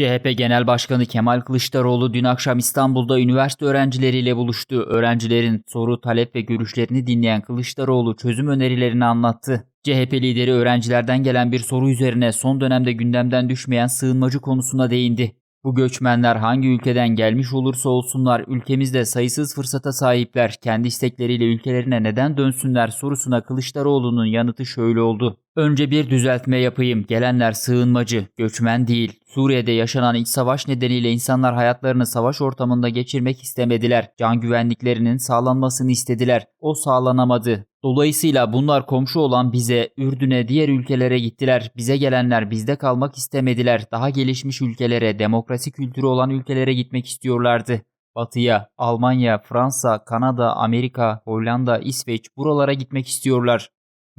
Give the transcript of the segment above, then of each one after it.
CHP Genel Başkanı Kemal Kılıçdaroğlu dün akşam İstanbul'da üniversite öğrencileriyle buluştu. Öğrencilerin soru, talep ve görüşlerini dinleyen Kılıçdaroğlu çözüm önerilerini anlattı. CHP lideri öğrencilerden gelen bir soru üzerine son dönemde gündemden düşmeyen sığınmacı konusuna değindi. Bu göçmenler hangi ülkeden gelmiş olursa olsunlar ülkemizde sayısız fırsata sahipler. Kendi istekleriyle ülkelerine neden dönsünler sorusuna Kılıçdaroğlu'nun yanıtı şöyle oldu. Önce bir düzeltme yapayım. Gelenler sığınmacı, göçmen değil. Suriye'de yaşanan iç savaş nedeniyle insanlar hayatlarını savaş ortamında geçirmek istemediler. Can güvenliklerinin sağlanmasını istediler. O sağlanamadı. Dolayısıyla bunlar komşu olan bize, Ürdün'e, diğer ülkelere gittiler. Bize gelenler bizde kalmak istemediler. Daha gelişmiş ülkelere, demokrasi kültürü olan ülkelere gitmek istiyorlardı. Batıya, Almanya, Fransa, Kanada, Amerika, Hollanda, İsveç buralara gitmek istiyorlar.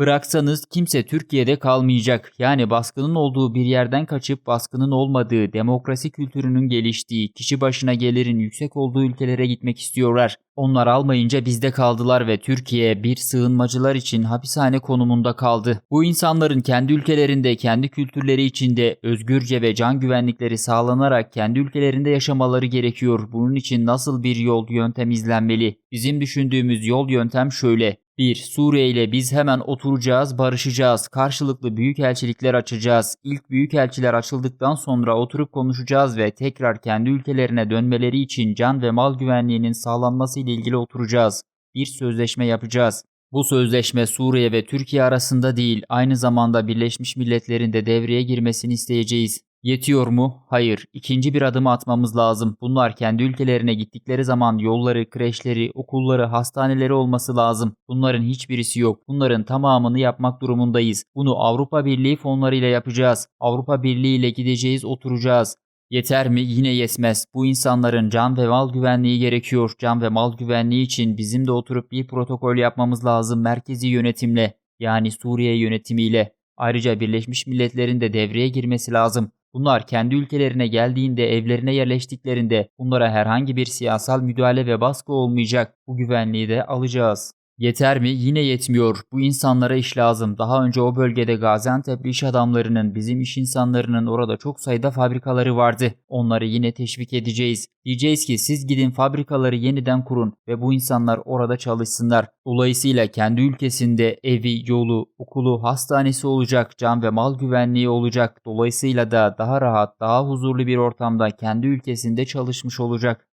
Bıraksanız kimse Türkiye'de kalmayacak. Yani baskının olduğu bir yerden kaçıp baskının olmadığı, demokrasi kültürünün geliştiği, kişi başına gelirin yüksek olduğu ülkelere gitmek istiyorlar. Onlar almayınca bizde kaldılar ve Türkiye bir sığınmacılar için hapishane konumunda kaldı. Bu insanların kendi ülkelerinde, kendi kültürleri içinde özgürce ve can güvenlikleri sağlanarak kendi ülkelerinde yaşamaları gerekiyor. Bunun için nasıl bir yol yöntem izlenmeli? Bizim düşündüğümüz yol yöntem şöyle. 1. Suriye ile biz hemen oturacağız, barışacağız. Karşılıklı büyükelçilikler açacağız. İlk büyükelçiler açıldıktan sonra oturup konuşacağız ve tekrar kendi ülkelerine dönmeleri için can ve mal güvenliğinin sağlanması ile ilgili oturacağız. Bir sözleşme yapacağız. Bu sözleşme Suriye ve Türkiye arasında değil, aynı zamanda Birleşmiş Milletler'in de devreye girmesini isteyeceğiz. Yetiyor mu? Hayır. İkinci bir adım atmamız lazım. Bunlar kendi ülkelerine gittikleri zaman yolları, kreşleri, okulları, hastaneleri olması lazım. Bunların hiçbirisi yok. Bunların tamamını yapmak durumundayız. Bunu Avrupa Birliği fonlarıyla yapacağız. Avrupa Birliği ile gideceğiz, oturacağız. Yeter mi? Yine yetmez. Bu insanların can ve mal güvenliği gerekiyor. Can ve mal güvenliği için bizim de oturup bir protokol yapmamız lazım merkezi yönetimle. Yani Suriye yönetimiyle. Ayrıca Birleşmiş Milletler'in de devreye girmesi lazım. Bunlar kendi ülkelerine geldiğinde, evlerine yerleştiklerinde bunlara herhangi bir siyasal müdahale ve baskı olmayacak. Bu güvenliği de alacağız. Yeter mi? Yine yetmiyor. Bu insanlara iş lazım. Daha önce o bölgede Gaziantep iş adamlarının, bizim iş insanlarının orada çok sayıda fabrikaları vardı. Onları yine teşvik edeceğiz. Diyeceğiz ki siz gidin fabrikaları yeniden kurun ve bu insanlar orada çalışsınlar. Dolayısıyla kendi ülkesinde evi, yolu, okulu, hastanesi olacak, can ve mal güvenliği olacak. Dolayısıyla da daha rahat, daha huzurlu bir ortamda kendi ülkesinde çalışmış olacak.